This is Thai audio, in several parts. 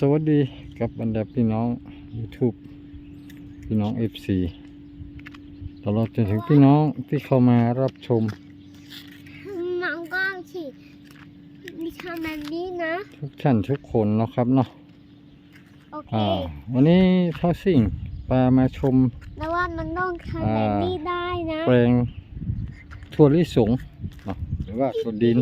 สวัสดีกับบรรดาพี่น้อง YouTube พี่น้อง FC ตลอดจนถึงพี่น้องที่เข้ามารับชมมองกล้องสิมีทำแบบนี้นะ ทุกท่านทุกคนเนาะครับเนาะโอเคอ่าวันนี้ท่าสิ่งปลามาชมแต่ว่ามันต้องทำแบบนี้ได้นะแปลงถั่วลิสงเนาะหรือว่าถั่วดิน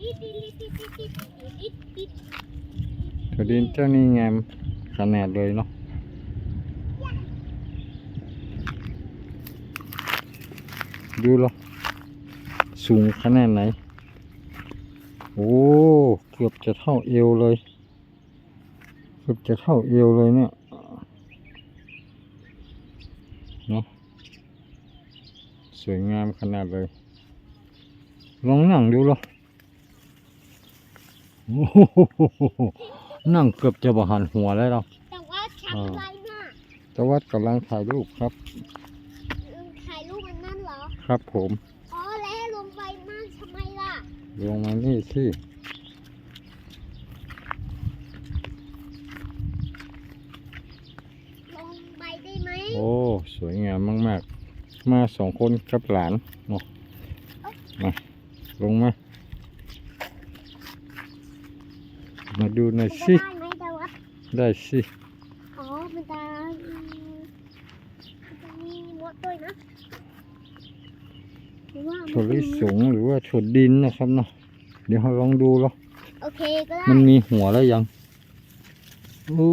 ถั่วดินเจ้านี่งามขนาดเลยเนาะดูหรอสูงขนาดไหน โอ้ เกือบจะเท่าเอวเลย เกือบจะเท่าเอวเลยเนี่ยเนาะสวยงามขนาดเลย ลองนั่งดูหรอโอ้โห นั่งเกือบจะบหันหัวแล้วเราแต่ว่าทำไรน่ะแต่ว่ากำลังถ่ายรูปครับถ่ายรูปมันนั่นเหรอ ครับผม อ๋อแล้วลงไปนั่นทำไมล่ะ ลงมานี่สิลงไปได้ไหมโอ้สวยงามมาก ๆ มาสองคนกับหลานเนาะมาลงมา มาดูหน่อยมันสิจะได้ไหมแต่ว่าได้สิอ๋อมันจะอืมมันจะมีมดด้วยนะหรือว่าถั่วลิสงหรือว่าถั่วดินนะครับเนาะเดี๋ยวเราลองดูเนาะโอเคก็ได้มันมีหัวแล้วยังโอ้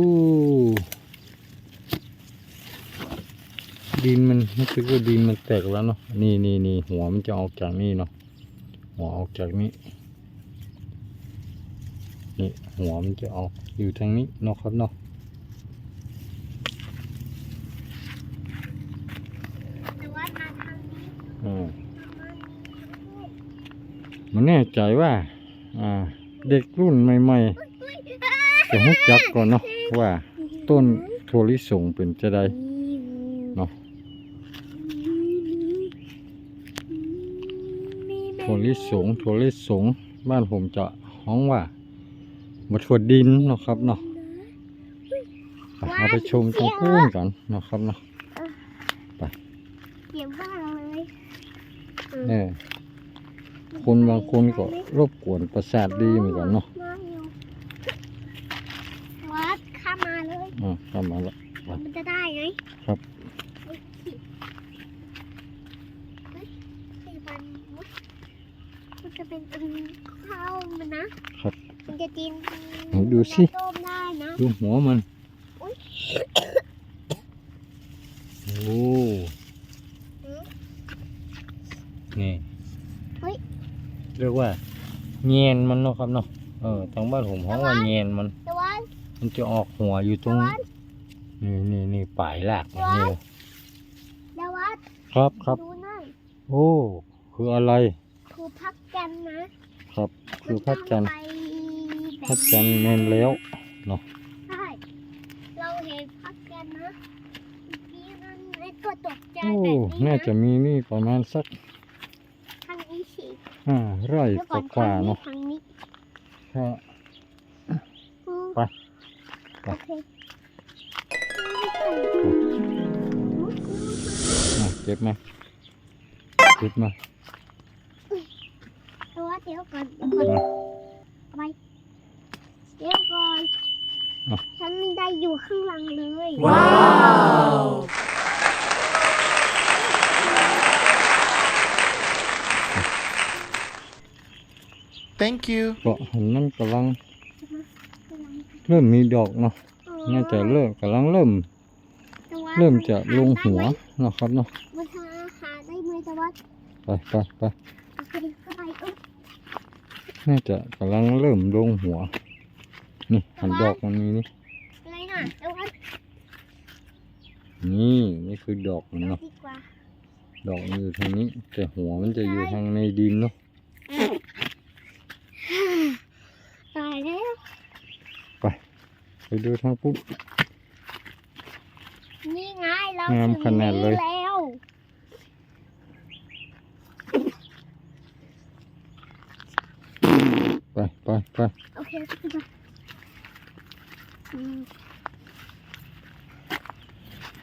ดินมันรู้สึกว่าดินมันแตกแล้วเนาะนี่นี่นี่หัวมันจะออกจากนี่เนาะหัวออกจากนี้ นี่หัวมันจะออกอยู่ทางนี้เนาะครับเนาะแต่ว่ามาทางนี้อ่ามาทางนี้มันแน่ใจว่า อ่า เด็กรุ่นใหม่ๆจะให้จักก่อนเนาะว่าต้นถั่วลิสงเป็นจะได้เนาะถั่วลิสงถั่วลิสงบ้านผมจะฮ้องว่า มาถั่วดินเนาะครับเนาะไปเอาไปชมตรงกุ้นกันเนาะครับเนาะเก็บบ้านเลยเออคนบางคนก็รบกวนประสาทดีเหมือนกันเนาะมาอยู่วัดเข้ามาเลยอ่าเข้ามาแล้วมันจะได้ไหมครับเฮ้ยเฮ้ยเฮ้ยมันมันจะเป็นอันข้าวมันนะครับ มันจะกินไหนดูสิ ต้มได้นะดูหัวมันอุ๊ยโอ้หือนี่เฮ้ยเรียกว่าเงียนมันเนาะครับเนาะ เออทางบ้านผมฮ้องว่าเงียนมันแต่ว่ามันจะออกหัวอยู่ตแต่รงว่านี่นี่นี่ปลายหลากมันนี่เลยแต่ว่าครับครับ ดูนั่นโอ้ คืออะไร คือพักกันนะครับคือพระจันทร์มัต้องไป พระจันทร์แม่นแล้วใช่เราเห็นพักกันนะเมื่อกี้มันไอ้ตัวตกใจโอ้แบบนี้น่านะจะมีนี่ประมาณสักทางนี้สิห้าไร่เดี๋ยวกก่อนว่าทางๆนี้เนาะทางนี้ถ้าอืมไปไป โอเคอะเก็บมาเก็บมาตัวเดี๋ยวก่อนเดี๋ยวก่อนเอาไป เดี๋ยวก่อนอะ ฉันไม่ได้อยู่ข้างหลังเลย Thank you. เกาะหันนั่นกำลังเริ่มมีดอกเนาะน่าจะเริ่มกำลังเริ่ม แต่ว่าเริ่มจะลงหัวเนาะครับเนาะมันหาหาได้ไหมแต่ว่าไปไปไปโอเคเข้าไปเอ้ยน่าจะกำลังเริ่มลงหัว นี่หันดอกมันมีนี่อะไรน่ะแต่ว่านี่นี่คือดอกมันเนาะดีกว่าดอกมันอยู่ทางนี้ แต่หัวมันจะอยู่ทางในดินเนาะตายแล้วไปดูทางปุ๊บ นี่ไงเรางามถึงขนาดเลยนี่แล้ว ไปไปไปไปโอเคไปไปอืม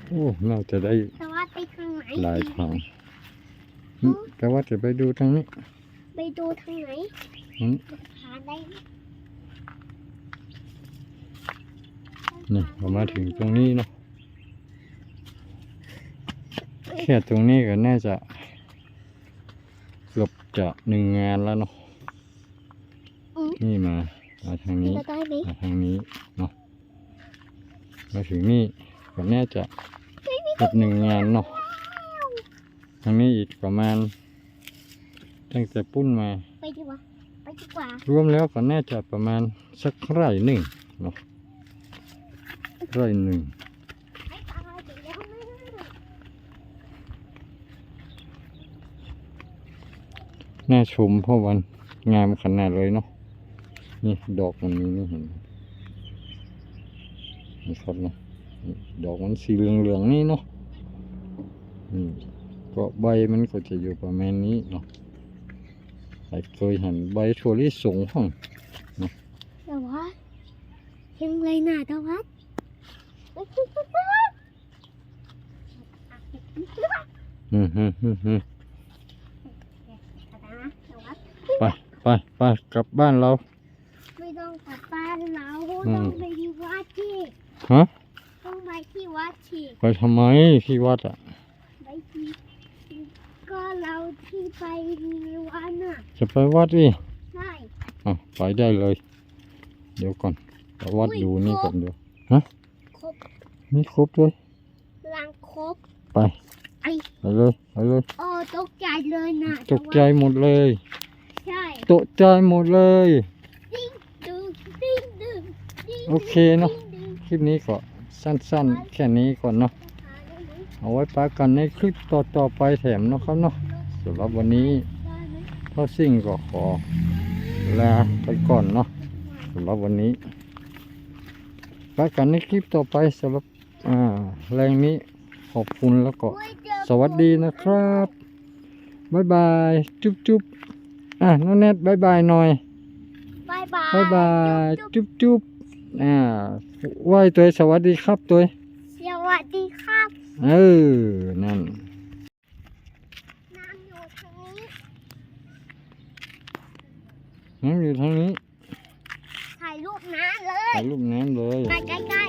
โอ้เราจะได้แต่ว่าไปทางไหนหลายดีทางอืมแต่ว่าจะไปดูทางนี้ ไปดูทางไหนอืมหาได้ไหมนี่เรามาถึงตรงนี้เนาะแค่ตรงนี้ก็น่าจะเกือบจะหนึ่งงานแล้วเนาะอืมนี่มามาทางนี้จะได้ไหมมาทางนี้เนาะ มาถึงนี่ก็น่าจะเกือบหนึ่งงานเนาะทางนี้อีกประมาณตั้งแต่ปุ้นมาไปดีกว่าไปดีกว่ารวมแล้วก็น่าจะประมาณสักไร่หนึ่งเนาะไร่หนึ่งไปตายไปแล้วแม่น่าชมเพราะวันงามขนาดเลยเนาะนี่ดอกมันมีนี่เห็น ไหมนี่ครับเนาะนี่ดอกมันสีเหลืองๆนี่เนาะอืมก็ใบมันก็จะอยู่ประมาณนี้เนาะใครเคยเห็นใบถั่วลิสงห้องแต่ว่ายังไรหนาแต่ว่าอืมฮึฮึฮึแต่ว่าไปไปไปกลับบ้านเรา ไม่ต้องกลับบ้านเราอืมต้องไปที่วัดที่ ฮะต้องไปที่วัดที่ไปทำไมที่วัดอะไปที่ก็เราที่ไปวันน่ะ จะไปวัดดิใช่อะไปได้เลย เดี๋ยวก่อนไปวัดอุ้ยดูนี่ครบก่อนเดี๋ยวครบนี่ครบด้วยลังครบไปไอ้ไปเลยไปเลยโอ้ตกใจเลยนะตกใจหมดเลย ใช่ตกใจหมดเลยดิ้งดึงดิ้งดึงดิ้งโอเคเนอะดิ้งดึง คลิปนี้ก็สั้นๆ แค่นี้ก่อนเนาะหาได้ไหมเอาไว้ปากันในคลิปต่อๆไปแถมเนาะครับเนาะสำหรับวันนี้ได้ไหมพ่อซิ่งก็ขอลาไปก่อนเนาะสำหรับวันนี้ปากันในคลิปต่อไปสำหรับอ่าแรงนี้ขอบคุณแล้วก็อุ๊ยเจอสวัสดีนะครับบ๊ายบายจุ๊บจุ๊บอะน้องเน็ตบ๊ายบายหน่อยบายบายบ๊ายบายจุ๊บจุ๊บจุ๊บอ่า ไหว้ตัวสวัสดีครับตัวสวัสดีครับเออนั่นน้ำอยู่ทางนี้น้ำอยู่ทางนี้ถ่ายรูปน้ำเลยถ่ายรูปน้ำเลยใกล้ใกล้